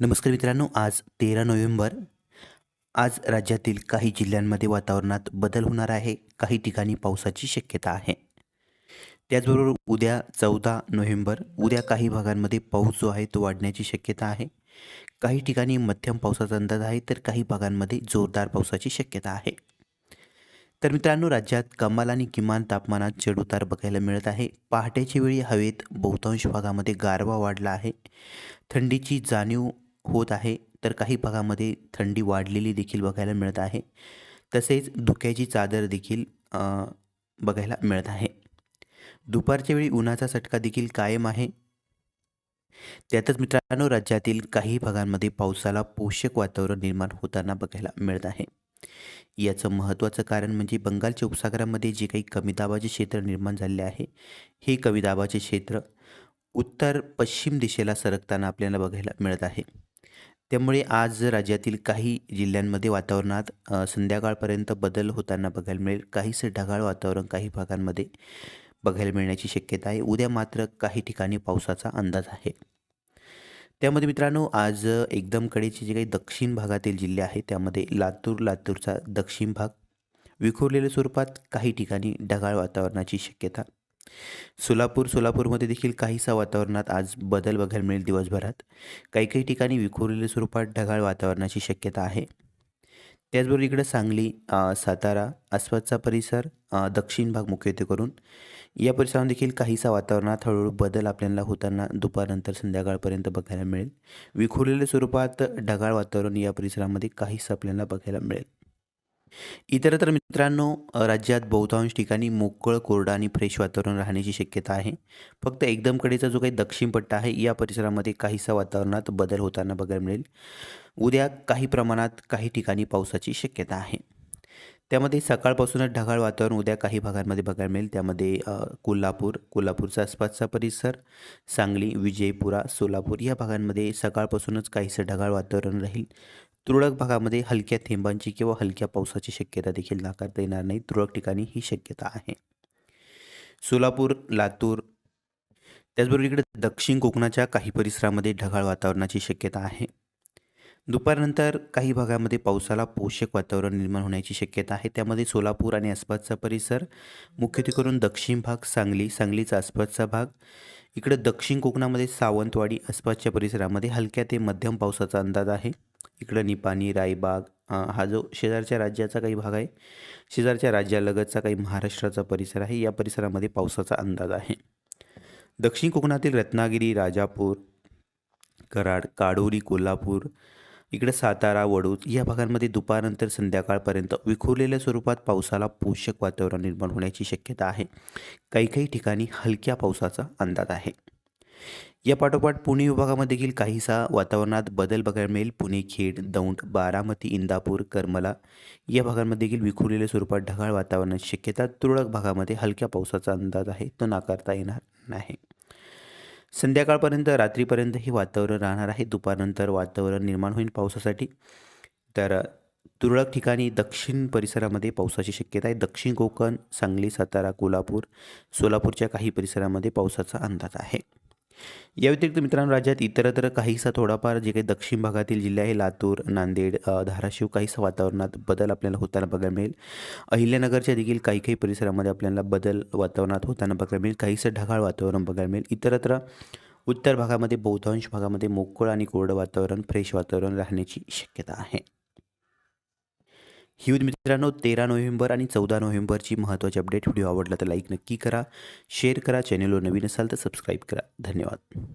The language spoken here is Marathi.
नमस्कार मित्रांनो आज तेरा नोव्हेंबर. आज राज्यातील काही जिल्ह्यांमध्ये वातावरणात बदल होणार आहे. काही ठिकाणी पावसाची शक्यता आहे. त्याचबरोबर उद्या चौदा नोव्हेंबर उद्या काही भागांमध्ये पाऊस जो आहे तो वाढण्याची शक्यता आहे. काही ठिकाणी मध्यम पावसाचा अंदाज आहे तर काही भागांमध्ये जोरदार पावसाची शक्यता आहे. तर मित्रांनो राज्यात कमाल आणि किमान तापमानात चढउतार बघायला मिळत आहे. पहाटेच्या वेळी हवेत बहुतांश भागामध्ये गारवा वाढला आहे. थंडीची जाणीव होत आहे तर काही भागामध्ये थंडी वाढलेली देखील बघायला मिळत आहे. तसेच धुक्याची चादर देखील बघायला मिळत आहे. दुपारच्या वेळी उन्हाचा सटका देखील कायम आहे. त्यातच मित्रांनो राज्यातील काही भागांमध्ये पावसाला पोषक वातावरण निर्माण होताना बघायला मिळत आहे. याचं महत्त्वाचं कारण म्हणजे बंगालच्या उपसागरामध्ये जे काही कमी दाबाचे क्षेत्र निर्माण झाले आहे हे कमी दाबाचे क्षेत्र उत्तर पश्चिम दिशेला सरकताना आपल्याला बघायला मिळत आहे. त्यामुळे आज राज्यातील काही जिल्ह्यांमध्ये वातावरणात संध्याकाळपर्यंत बदल होताना बघायला मिळेल. काहीसे ढगाळ वातावरण काही भागांमध्ये बघायला मिळण्याची शक्यता आहे. उद्या मात्र काही ठिकाणी पावसाचा अंदाज आहे. त्यामध्ये मित्रांनो आज एकदम कडेचे जे काही दक्षिण भागातील जिल्हे आहेत त्यामध्ये लातूर लातूरचा दक्षिण भाग विखुरलेल्या स्वरूपात काही ठिकाणी ढगाळ वातावरणाची शक्यता सोलापूर सोलापूरमध्ये देखील काहीसा वातावरणात आज बदल बघायला मिळेल दिवसभरात. काही काही ठिकाणी विखुरलेल्या स्वरूपात ढगाळ वातावरणाची शक्यता आहे. त्याचबरोबर इकडं सांगली सातारा आसपासचा परिसर दक्षिण भाग मुख्यत्वे करून या परिसरात देखील काहीसा वातावरणात हळूहळू बदल आपल्याला होताना दुपारनंतर संध्याकाळपर्यंत बघायला मिळेल. विखुरलेल्या स्वरूपात ढगाळ वातावरण या परिसरामध्ये काहीसं आपल्याला बघायला मिळेल. इतरत्र मित्रांनो राज्यात बहुतांश ठिकाणी मोकळं कोरडं आणि फ्रेश वातावरण राहण्याची शक्यता आहे. फक्त एकदम कडेचा जो काही दक्षिण पट्टा आहे या परिसरामध्ये काहीसा वातावरणात बदल होताना बघायला मिळेल. उद्या काही प्रमाणात काही ठिकाणी पावसाची शक्यता आहे. त्यामध्ये सकाळपासूनच ढगाळ वातावरण उद्या काही भागांमध्ये बघायला मिळेल. त्यामध्ये कोल्हापूर कोल्हापूरचा आसपासचा परिसर सांगली विजयपुरा सोलापूर या भागांमध्ये सकाळपासूनच काहीसं ढगाळ वातावरण राहील. तुरळक भागामध्ये हलक्या थेंबांची किंवा हलक्या पावसाची शक्यता देखील नाकारता येणार नाही. तुरळक ठिकाणी ही शक्यता आहे. सोलापूर लातूर त्याचबरोबर इकडे दक्षिण कोकणाच्या काही परिसरामध्ये ढगाळ वातावरणाची शक्यता आहे. दुपारनंतर काही भागामध्ये पावसाला पोषक वातावरण निर्माण होण्याची शक्यता आहे. त्यामध्ये सोलापूर आणि आसपासचा परिसर मुख्यत्वे करून दक्षिण भाग सांगली सांगलीचा आसपासचा भाग इकडे दक्षिण कोकणामध्ये सावंतवाडी आसपासच्या परिसरामध्ये हलक्या ते मध्यम पावसाचा अंदाज आहे. इकडं निपाणी रायबाग हा जो शेजारच्या राज्याचा काही भाग आहे शेजारच्या राज्यालगतचा काही महाराष्ट्राचा परिसर आहे या परिसरामध्ये पावसाचा अंदाज आहे. दक्षिण कोकणातील रत्नागिरी राजापूर कराड काडोरी कोल्हापूर इकडे सातारा वडूज या भागांमध्ये दुपारनंतर संध्याकाळपर्यंत विखुरलेल्या स्वरूपात पावसाला पोषक वातावरण निर्माण होण्याची शक्यता आहे. काही काही ठिकाणी हलक्या पावसाचा अंदाज आहे. या पाठोपाठ पुणे विभागामध्ये देखील काहीसा वातावरणात बदल बघायला मिळेल. पुणे खेड दौंड बारामती इंदापूर करमला या भागांमध्ये देखील विखुरलेल्या स्वरूपात ढगाळ वातावरणाची शक्यता तुरळक भागामध्ये हलक्या पावसाचा अंदाज आहे. तो नाकारता येणार नाही. संध्याकाळपर्यंत रात्रीपर्यंत हे वातावरण राहणार आहे. दुपारनंतर वातावरण निर्माण होईल पावसासाठी. तर तुरळक ठिकाणी दक्षिण परिसरामध्ये पावसाची शक्यता आहे. दक्षिण कोकण सांगली सातारा कोल्हापूर सोलापूरच्या काही परिसरामध्ये पावसाचा अंदाज आहे. या व्यतिरिक्त मित्रांनो राज्यात इतरत्र काहीसा थोडाफार जे काही दक्षिण भागातील जिल्हे आहे लातूर नांदेड धाराशिव काहीसा वातावरणात बदल आपल्याला होताना बघायला मिळेल. अहिल्यानगरच्या देखील काही काही परिसरामध्ये आपल्याला बदल वातावरणात होताना बघायला मिळेल. काहीसं ढगाळ वातावरण बघायला मिळेल. इतरत्र उत्तर भागामध्ये बहुतांश भागामध्ये मोकळं आणि कोरडं वातावरण फ्रेश वातावरण राहण्याची शक्यता आहे. ही होती मित्रांनो तेरा नोव्हेंबर आणि चौदा नोव्हेंबरची महत्त्वाची अपडेट. व्हिडिओ आवडला तर लाईक नक्की करा शेअर करा चॅनलवर नवीन असाल तर सबस्क्राईब करा. धन्यवाद.